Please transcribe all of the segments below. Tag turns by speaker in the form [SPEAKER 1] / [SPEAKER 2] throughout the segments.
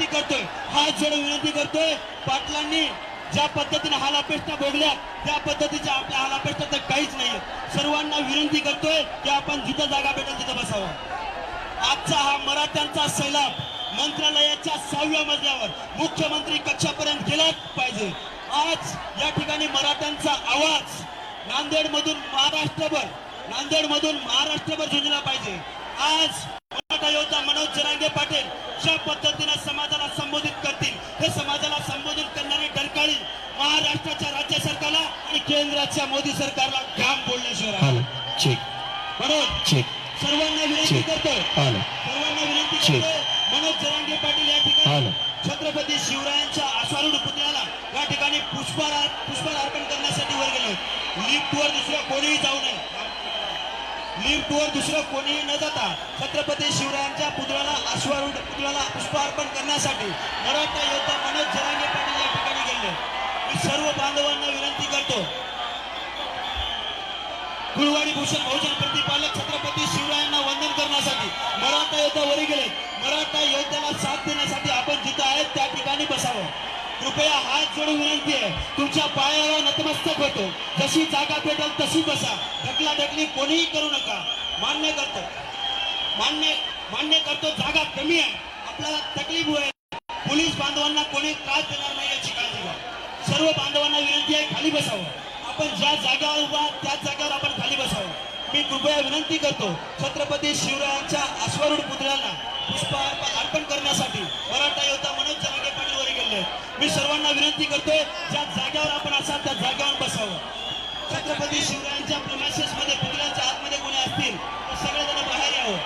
[SPEAKER 1] विनंती करतोय. हात जोडून विनंती करतोय. पाटलांनी ज्या पद्धतीने हालापेष्टा भोगल्या त्या पद्धतीच्या आपल्या हालापेष्टा तर काहीच नाही सर्वांना विनंती करतोय की आपण जिथं जागा भेटेल तिथं बसावं. आजचा हा मराठ्यांचा सैलाब मंत्रालयाच्या सहाव्या मजल्यावर मुख्यमंत्री कक्षापर्यंत गेलाच पाहिजे. आज या ठिकाणी मराठ्यांचा आवाज नांदेड मधून महाराष्ट्रभर नांदेड मधून महाराष्ट्रभर झुंजला पाहिजे. आज योद्धा मनोज जरांगे पाटील ज्या पद्धतीने समाजाला संबोधित करतील हे समाजाला संबोधित करणारी डरकाळी महाराष्ट्राच्या राज्य सरकारला आणि केंद्राच्या मोदी सरकारला घाम बोलण्याशिवाय म्हणून सर्वांना विनंती
[SPEAKER 2] हॅलो
[SPEAKER 1] सर्वांना विनंती
[SPEAKER 2] चेक.
[SPEAKER 1] करतोय. मनोज जरांगे पाटील या ठिकाणी छत्रपती शिवरायांच्या आश्वारूढ पुतळ्याला या ठिकाणी पुष्पहार पुष्पहार अर्पण करण्यासाठी वर गेले. लिफ्टवर दुसरं कोणीही जाऊ नये. लिफ्टवर दुसरं कोणीही न जाता छत्रपती शिवरायांच्या पुतळ्याला अश्वारूढ पुतळ्याला पुष्पार्पण करण्यासाठी मराठा योद्धा मनोज जरांगे पाटील या ठिकाणी गेले. मी सर्व बांधवांना विनंती करतो. कुळवाडी भूषण बहुजन प्रतिपालक छत्रपती शिवरायांना वंदन करण्यासाठी मराठा योद्धा वरी गेले. मराठा योद्ध्याला साथ देण्यासाठी आपण जिथं आहेत त्या ठिकाणी बसावं. कृपया हात जोडून विनंती आहे. तुमच्या पायाला नतमस्तक होतो. जशी जागा भेटेल तशी बसा. ढकला ढकली कोणीही करू नका. मान्य करतो. मान्य मान्य करतो जागा कमी आहे. आपल्याला तकलीफ होईल. पोलीस बांधवांना कोणी त्रास देणार नाही याची काळजी घ्या. सर्व बांधवांना विनंती आहे खाली बसावं. आपण ज्या जागेवर उभा त्याच जागेवर आपण खाली बसावं. मी कृपया विनंती करतो छत्रपती शिवरायांच्या अश्वारूढ पुतळ्याला पुष्प अर्पण करण्यासाठी. मराठा योद्धा मनोज जरांगे पाटील वर मी सर्वांना विनंती करतो ज्या जागेवर आपण असाल त्या जागेवर बसावं. छत्रपती शिवरायांच्या प्रिमायसेस मध्ये पुतळ्यांच्या आतमध्ये कोणी असतील तर सगळेजण बाहेर यावं.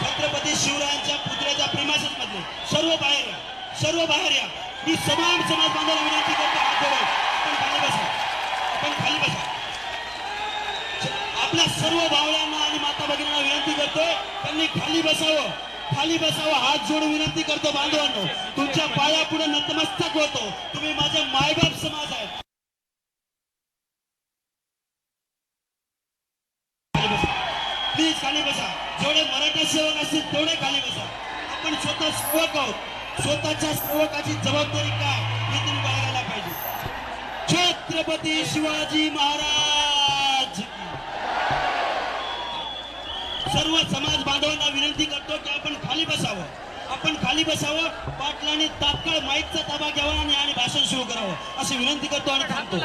[SPEAKER 1] छत्रपती शिवरायांच्या पुतळ्याच्या प्रमाशेसमध्ये सर्व बाहेर या. सर्व बाहेर या. मी समान समाज बांधवाला विनंती करतो आपण खाली बसा. आपण खाली बसा. आपल्या सर्व भावड्यांना आणि माता भगिनींना विनंती करतोय त्यांनी खाली बसावं. खाली बसावा हात जोडून विनंती करतो बांधवांनो. तुमच्या पाया पुढे नतमस्तक होतो. तुम्ही माझे मायबाप समाज आहे प्लीज खाली बसा. जेवढे मराठा सेवक असतील तेवढे खाली बसा. आपण स्वतः सेवक आहोत. स्वतःच्या सेवकाची जबाबदारी काय हे तुम्ही बघायला पाहिजे. छत्रपती शिवाजी महाराज! सर्व समाज बांधवांना विनंती करतो की आपण खाली बसावं. आपण खाली बसावं पाटलांनी तात्काळ माईकचा ताबा घ्यावा आणि आणि भाषण सुरू करावं अशी विनंती करतो आणि थांबतो.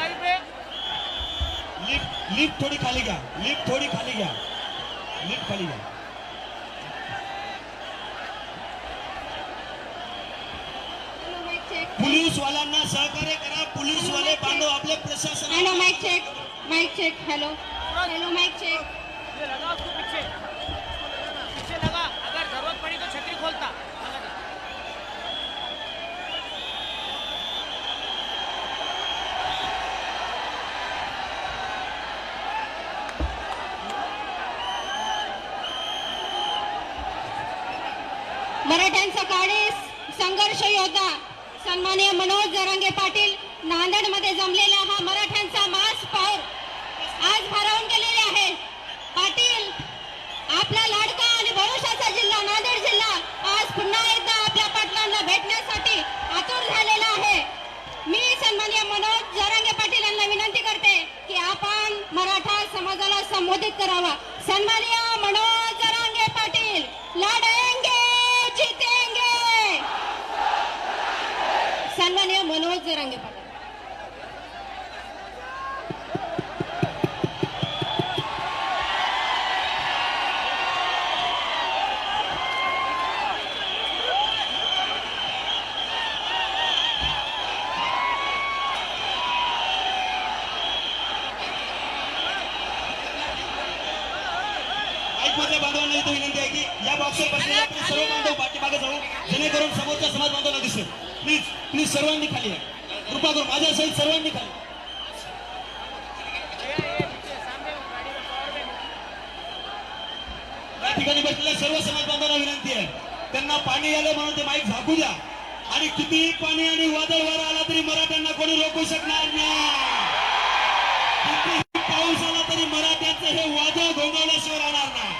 [SPEAKER 1] लिफ्ट लिफ्ट थोडी खाली घ्या. लिफ्ट थोडी खाली घ्या. लिफ्ट खाली घ्या. पोलीस वाल्यांना सहकार्य करा. पोलीस वाले बांधव आपले प्रशासन
[SPEAKER 3] hello mic check mic check hello hello mic check
[SPEAKER 4] ये लगा उसको पीछे पीछे लगा अगर जरूरत पड़ी तो छतरी खोलता लगा दे।
[SPEAKER 3] सकाळी संघर्ष योद्धा सन्माननीय मनोज जरांगे पाटील नांदेडमध्ये जमलेला हा मराठ्यांचा मास पाऊर आज भारावून गेलेले आहे. पाटील आपला लाडका आणि भरोशाचा जिल्हा नांदेड जिल्हा आज पुन्हा एकदा आपल्या पाटलांना भेटण्यासाठी आतुर झालेला आहे. मी सन्माननीय मनोज जरांगे पाटील यांना विनंती करते की आपण मराठा समाजाला संबोधित करावा. सन्माननीय मनोज जरांगे पाटील लढेंगे जितेंगे सन्माननीय मनोज जरांगे पाटील
[SPEAKER 1] ऐकमधल्या बांधवांना इथं विनंती आहे की या बॉक्सवर बसलेले आपले सर्व बांधव पाठीमागे जाऊ जेणेकरून समोरच्या समाज बांधवांना दिसेल. प्लीज प्लीज सर्वांनी खाली या. कृपा करून माझ्या सहित सर्वांनी खाली
[SPEAKER 4] या.
[SPEAKER 1] ठिकाणी बसलेल्या सर्व समाज बांधवांना विनंती आहे. त्यांना पाणी आलं म्हणून ते माईक झाकू द्या. आणि कितीही पाणी आणि वादळ वारा आला तरी मराठ्यांना कोणी रोखू शकणार नाही कितीही पाऊस आला तरी मराठ्यांचं हे वादळ घोंगवल्याशिवाय राहणार नाही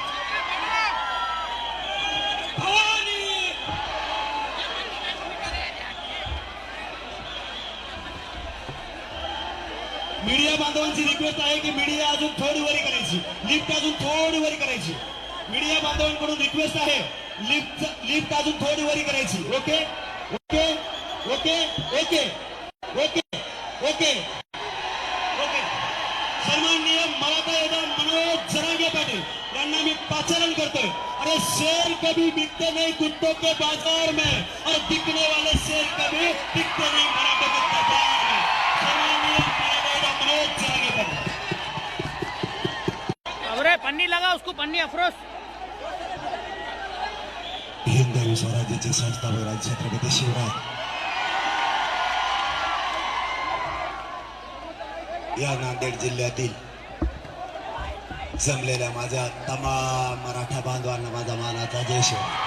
[SPEAKER 1] भवानी मीडिया बांधवांची रिक्वेस्ट आहे की मीडिया अजून थोडी वरी करायची. लिफ्ट अजून थोडी वरी करायची. मीडिया बांधवांकडून रिक्वेस्ट आहे. लिफ्ट लिफ्ट अजून थोडी वरी करायची. Okay? Okay? Okay? Okay? Okay? Okay? Okay. सन्माननीय मराठा मनोज जरांगे पाटील यांना मी पाचारण करतोय. अरे शेर कभी बिकते नाही कुत्तों के बाजार में और बिकने वाले शेर कभी बिकते नाही मराठा के दरबार में सन्माननीय मराठा योद्धा मनोज जरांगे पाटील
[SPEAKER 4] अरे पन्नी लगा उसको पन्नी अफरोज।
[SPEAKER 2] हिंदवी स्वराज्याचे संस्थापक राज छत्रपती शिवराय. या नांदेड जिल्ह्यातील जमलेल्या माझ्या तमाम मराठा बांधवांना माझा मानाचा जय शिवराय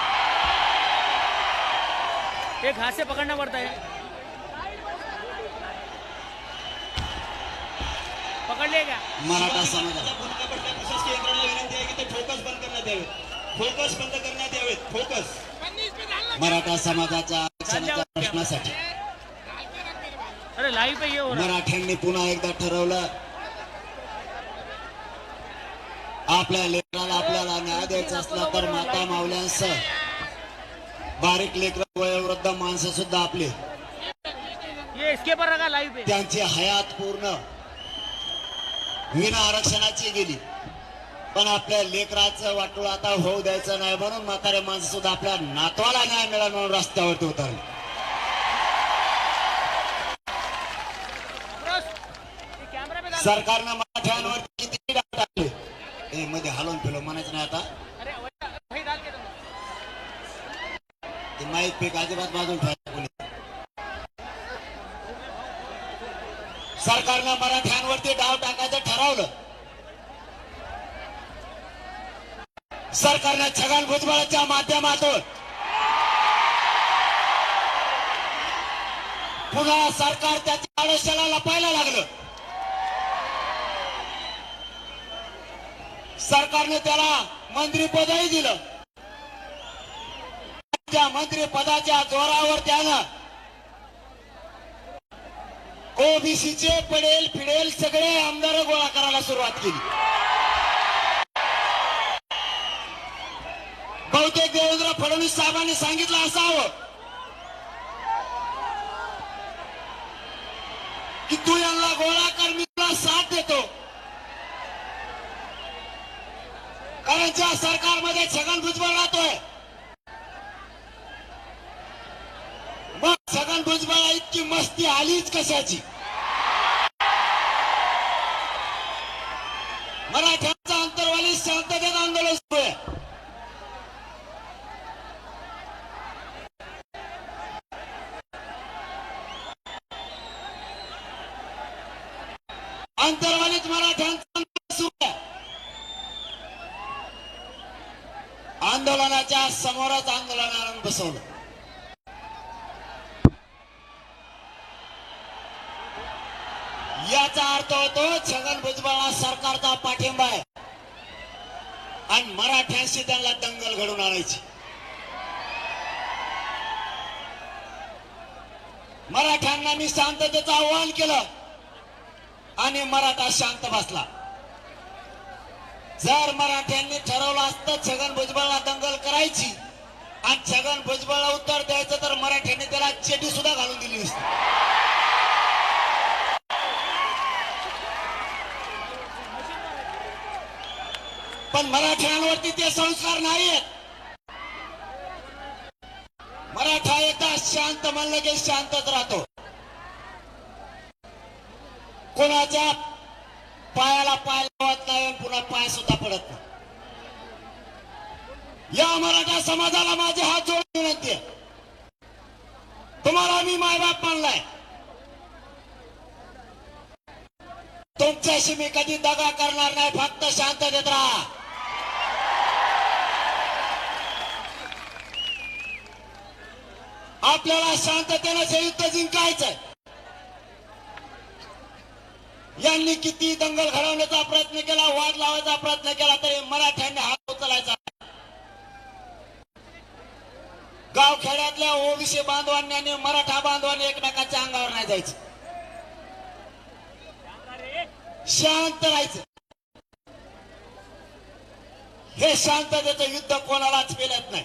[SPEAKER 4] एक हाथ से पकड़ना पड़ता है पकड़ लिया क्या
[SPEAKER 2] मराठा समाज
[SPEAKER 1] आता भूमिका पडल्या प्रशासकीय यंत्रणेला विनंती आहे की ते फोकस बंद करण्यात यावेत. फोकस बंद करण्यात यावेत. फोकस.
[SPEAKER 2] मराठा समाजाच्या आरक्षणाच्या प्रश्नासाठी.
[SPEAKER 4] अरे लाइव पे ये हो रहा है
[SPEAKER 2] मराठ्यांनी पुन्हा एकदा ठरवलं. आपल्या लेकराला आपल्याला न्याय द्यायचा असला तर माता मावल्यांसह बारीक लेकर वयोवृद्ध माणसं सुद्धा आपली. त्यांची हयात पूर्ण. विना आरक्षणाची गेली. पण आपल्या लेकराचं वाटोळ आता होऊ द्यायचं नाही म्हणून म्हातारे माणसं सुद्धा आपल्या नातवाला न्याय मिळाला म्हणून रस्त्यावरती उतरले. सरकारनं मराठ्यांवरती किती डाग टाकले? हे मध्ये हलवून फिरव म्हणायचं नाही आता. ते माईक पीक अजिबात बाजून ठेवायचं सरकारनं मराठ्यांवरती डाव टाकायचं ठरवलं. सरकारनं छगन भुजबळाच्या माध्यमातून पुन्हा सरकार त्याच्या आडोशाला लपायला लागलं. सरकारने त्याला मंत्रीपदही दिलं. त्या मंत्रिपदाच्या जोरावर त्यानं ओबीसीचे पडेल फिडेल सगळे आमदार गोळा करायला सुरुवात केली. बहुतेक देवेंद्र फडणवीस साहेबांनी सांगितलं असावं की तू यांना गोळा कर मी तुला साथ देतो. कारण ज्या सरकारमध्ये छगन भुजबळ राहतोय मग छगन भुजबळा इतकी मस्ती आलीच कशाची? मराठ्यांचा अंतरवाली शांततेत आंदोलन सुरू आहे. अंतरवालीत मराठ्यांचं सुरू आहे. आंदोलनाच्या समोरच आंदोलनानं बसवलं याचा होतो छगन भुजबळला सरकारचा पाठिंबा आहे. आणि मराठ्यांशी त्यांना दंगल घडून आणायची. मराठ्यांना मी शांततेचं आव्हान केलं. आणि मराठा शांत बसला. जर मराठ्यांनी ठरवलं असतं छगन भुजबळला दंगल करायची आणि छगन भुजबळला उत्तर द्यायचं तर मराठ्यांनी त्याला चेटी सुद्धा घालून दिली असती पण मराठ्यांवरती ते संस्कार नाहीयेत. मराठा एकदा शांत म्हणलं की शांतच राहतो. कोणाच्या पायाला पाय लावत नाही पुन्हा पाय सुद्धा पडत नाही. या मराठा समाजाला माझे हात जोडून विनंती आहे. तुम्हाला मी मायबाप मानलाय. तुमच्याशी मी कधी दगा करणार नाही फक्त शांततेत राहा. आपल्याला शांततेनं हे युद्ध जिंकायचंय. यांनी किती दंगल घडवण्याचा प्रयत्न केला वाद लावायचा प्रयत्न केला तरी मराठ्यांनी हात उचलायचा गाव खेड्यातल्या ओबीसी बांधवांनी आणि मराठा बांधवांनी एकमेकांच्या अंगावर नाही जायचं. शांत राहायचं. हे शांततेचं युद्ध कोणालाच केलं नाही.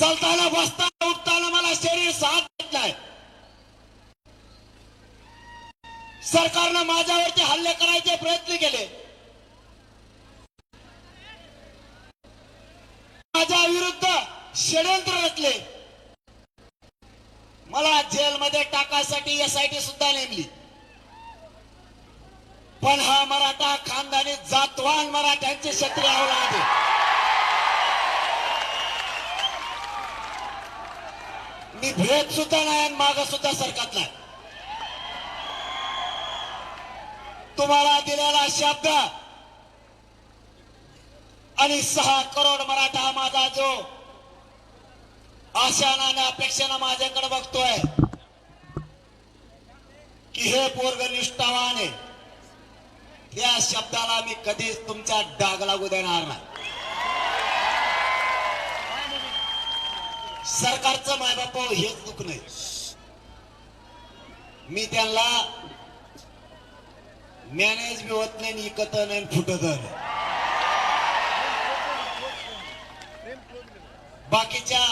[SPEAKER 2] चालताना बसताना उठताना मला शरीर साथ देत नाही. सरकारनं माझ्यावरती हल्ले करायचे प्रयत्न केले. माझ्या विरुद्ध षडयंत्र रचले. मला जेलमध्ये टाकायसाठी एसआयटी सुद्धा नेमली. पण हा मराठा खानदानी जातवान मराठ्यांचे क्षत्रिय आवला आहे. मी भेट सुद्धा नाही आणि माग सुद्धा सरकत नाही. तुम्हाला दिलेला शब्द आणि सहा करोड मराठा माझा जो आशानं आणि अपेक्षेनं माझ्याकडे बघतोय की हे पोरग निष्ठावान आहे. या शब्दाला मी कधीच तुमच्या डाग लागू देणार नाही. सरकारचं मायबाप हेच दुःख नाही. मी त्यांना मॅनेज बी होत नाही इकत नाही फुटत नाही. बाकीच्या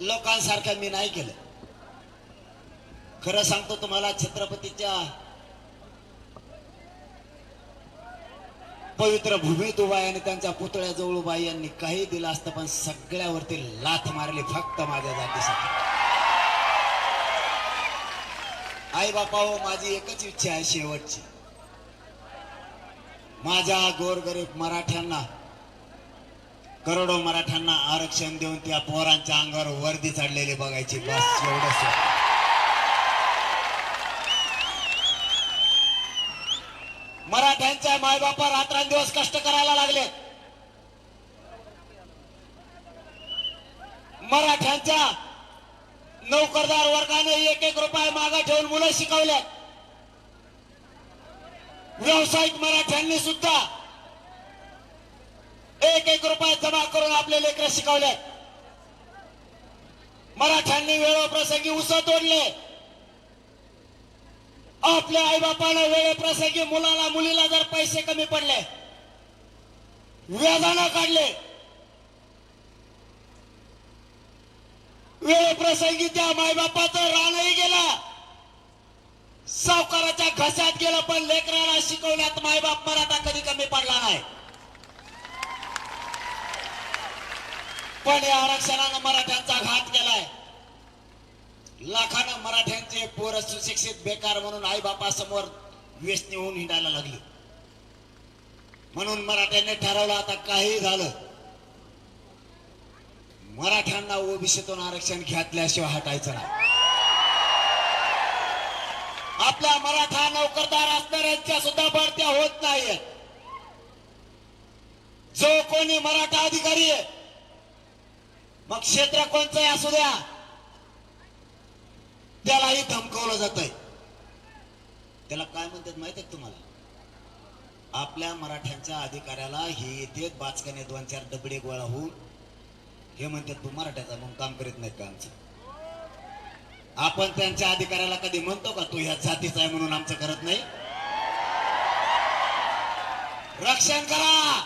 [SPEAKER 2] लोकांसारखं मी नाही केलं. खरं सांगतो तुम्हाला छत्रपतीच्या पवित्र भूमीत उभा आहे आणि त्यांच्या पुतळ्याजवळ उभा यांनी काही दिलं असतं पण सगळ्यावरती लाथ मारली फक्त माझ्या जातीसाठी. आई बापा हो माझी एकच इच्छा आहे शेवटची. माझ्या गोरगरीब मराठ्यांना करोडो मराठ्यांना आरक्षण देऊन त्या पोरांच्या अंगावर वर्दी चढलेली बघायची. बस एवढंच मराठ्यांच्या मायबापा रात्रंदिवस कष्ट करायला लागले. मराठ्यांच्या नोकरदार वर्गाने एक एक रुपये मागा ठेवून मुलं शिकवल्या व्यावसायिक मराठ्यांनी सुद्धा एक एक रुपये जमा करून आपले लेकर शिकवले. मराठ्यांनी वेळोप्रसंगी उस तोडले. आपल्या आईबापानं वेळेप्रसंगी मुलाला मुलीला जर पैसे कमी पडले व्याजानं काढले वेळेप्रसंगी त्या मायबापाचं रानही गेला सावकाराच्या घशात गेलं पण लेकराला शिकवण्यात मायबाप मराठा कधी कमी पडला नाही. पण या आरक्षणानं मराठ्यांचा घात केलाय. लाखानं मराठ्यांचे पोर सुशिक्षित बेकार म्हणून आई समोर व्यसनी होऊन हिंडायला लागले. म्हणून मराठ्यांनी ठरवलं आता काही झालं. मराठ्यांना ओबीसीतून आरक्षण घेतल्याशिवाय हटायचं नाही. आपल्या मराठा नोकरदार असणाऱ्यांच्या सुद्धा भरत्या होत नाहीये जो कोणी मराठा अधिकारी आहे मग क्षेत्र कोणचं असू द्या त्यालाही धमकावलं जात आहे त्याला काय म्हणतात माहीत आहे तुम्हाला? आपल्या मराठ्यांच्या अधिकाऱ्याला हे येते बाचकाने दोन चार डबडे गोळा होऊन. हे म्हणतात तू मराठ्याचा म्हणून काम करीत नाहीत का आमचं? आपण त्यांच्या अधिकाऱ्याला कधी म्हणतो का तू ह्या जातीचा आहे म्हणून आमचं करत नाही? रक्षण करा!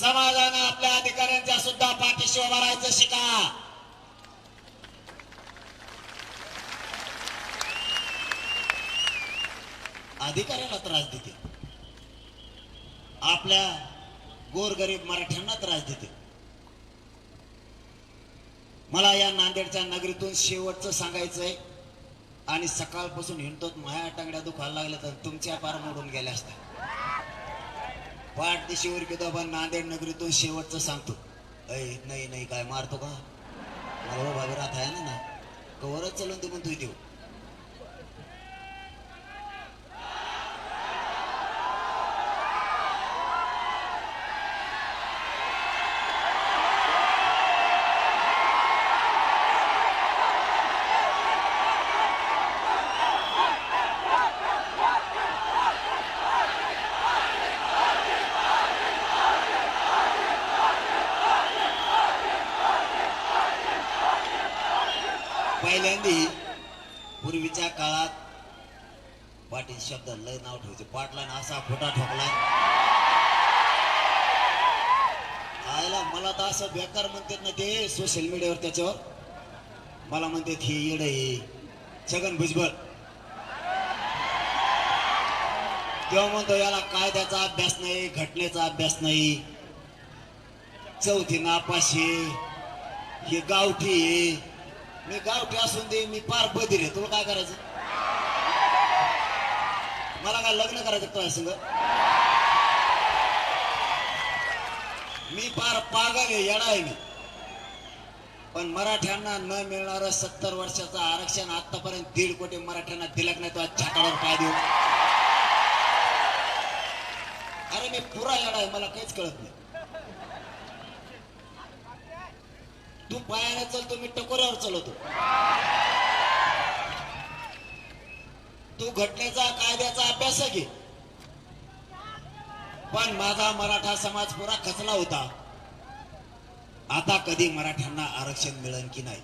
[SPEAKER 2] समाजानं आपल्या अधिकाऱ्यांच्या सुद्धा पाठीशी उभा राहायचं शिका! अधिकाऱ्यांना त्रास देते. आपल्या गोरगरीब मराठ्यांना त्रास देते. मला या नांदेडच्या नगरीतून शेवटचं सांगायचंय. आणि सकाळपासून हिंडतो माया टांगड्या दुखायला लागल्या तर तुमच्या पार मोडून गेल्या असत्या. पाठ दिशेवर किंवा नांदेड नगरीतून शेवटचं सांगतो. अय नाही नाही काय मारतो का? मला भाभी राहत आहे ना कवरच चालून तू म्हणतोय देऊ पहिल्यांदी पूर्वीच्या काळात पाटील शब्द लय नाव ठेवायचे. पाटला असा फोटा ठोकला. आयला मला तर असं बेकार म्हणतात ना ते सोशल मीडियावर त्याच्यावर. मला म्हणतात हे येड हे. छगन भुजबळ. तेव्हा म्हणतो याला कायद्याचा अभ्यास नाही घटनेचा अभ्यास नाही. चौथी नापाशी हे गावठी आहे. मी गावठी असून दे मी पार बधीर आहे. तुला काय करायचं? मला काय लग्न करायचं तुझ्या संग? मी पार पागल आहे येडा आहे मी. पण मराठ्यांना न मिळणार सत्तर वर्षाचं आरक्षण आतापर्यंत दीड कोटी मराठ्यांना दिलं नाही तो आज पाय देऊ अरे मी पुरा येडा आहे मला काहीच कळत नाही. तू पायाने चलतो मी टकोऱ्यावर चलवतो. तू घटनेचा कायद्याचा अभ्यास घे. पण माझा मराठा समाज पुरा खचला होता. आता कधी मराठ्यांना आरक्षण मिळेल की नाही?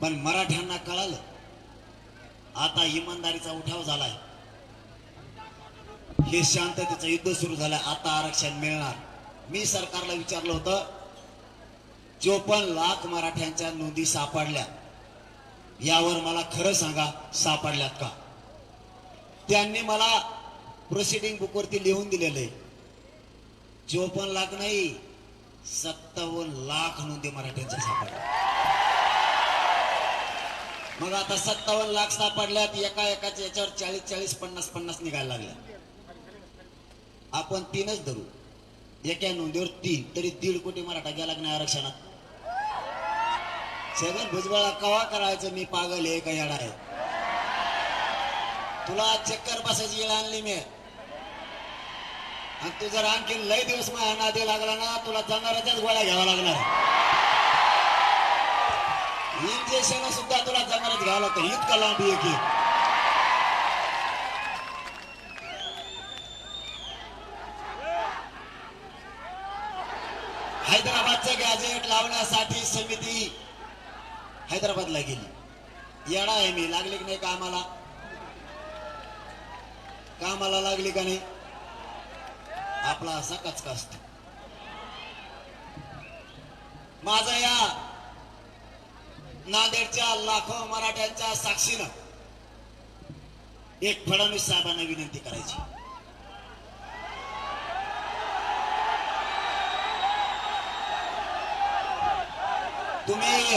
[SPEAKER 2] पण मराठ्यांना कळालं. आता इमानदारीचा उठाव झालाय. हे शांततेचं युद्ध सुरू झालं आता आरक्षण मिळणार. मी सरकारला विचारलं होतं चोपन्न लाख मराठ्यांच्या नोंदी सापडल्या. यावर मला खरं सांगा सापडल्यात का? त्यांनी मला प्रोसिडिंग बुकवरती लिहून दिलेलं. आहे चोपन्न लाख नाही सत्तावन्न लाख नोंदी मराठ्यांच्या सापडल्या. मग आता सत्तावन्न लाख सापडल्यात एका एकाच्या याच्यावर चाळीस चाळीस पन्नास पन्नास निघायला लागल्या. आपण तीनच धरू. एका नोंदीवर तीन तरी दीड कोटी मराठा गेला की नाही आरक्षणात? छगन भुजबळा कवा करायचं? मी पागल हे का येणार आहे. तुला चक्कर बसायची येळ आणली मी. आणि तू जर आणखी लय दिवस माझ्या नादी लागला ना तुला जनावरांच्याच गोळ्या घ्यावा लागणार. इंजेक्शन सुद्धा तुला जनावरच घ्यावं लागतं. इतकं लांब आहे की. हैदराबादला गेली. येडा आहे मी लागली की नाही कामाला? कामाला लागली का नाही? आपला असा कचका असतो. माझा या नांदेडच्या लाखो मराठ्यांच्या साक्षीनं एक फडणवीस साहेबांना विनंती करायची. तुम्ही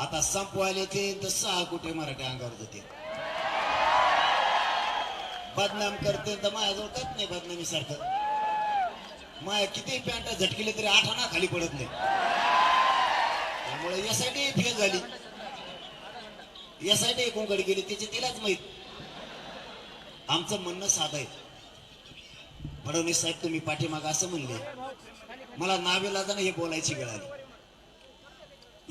[SPEAKER 2] आता संपवायला ते तर सहा कुठे मराठी अंगावर जाते. बदनाम करते तर माझ्याजवळ काहीच नाही बदनामी सारखं माया किती पॅन्ट झटकिले तरी आठ खाली पडत नाही. त्यामुळे यासाठी फेल झाली. यासाठी कोंकड गेली त्याची तिलाच माहीत. आमचं म्हणणं साधं आहे. फडणवीस साहेब तुम्ही पाठीमाग असं म्हणले. मला नावेलाजानं हे बोलायची वेळ आली.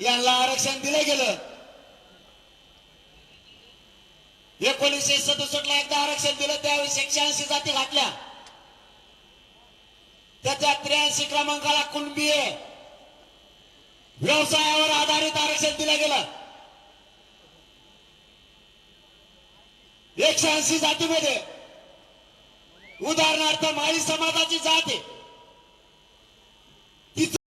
[SPEAKER 2] यांना आरक्षण दिलं गेलं. एकोणीसशे सदुसष्ट ला एकदा आरक्षण दिलं त्यावेळेस एकशे ऐंशी जाती घातल्या. त्याच्या त्र्याऐंशी क्रमांकाला कुणबी आहे. व्यवसायावर आधारित आरक्षण दिलं गेलं. एकशे ऐंशी जातीमध्ये. उदाहरणार्थ माळी समाजाची जात आहे.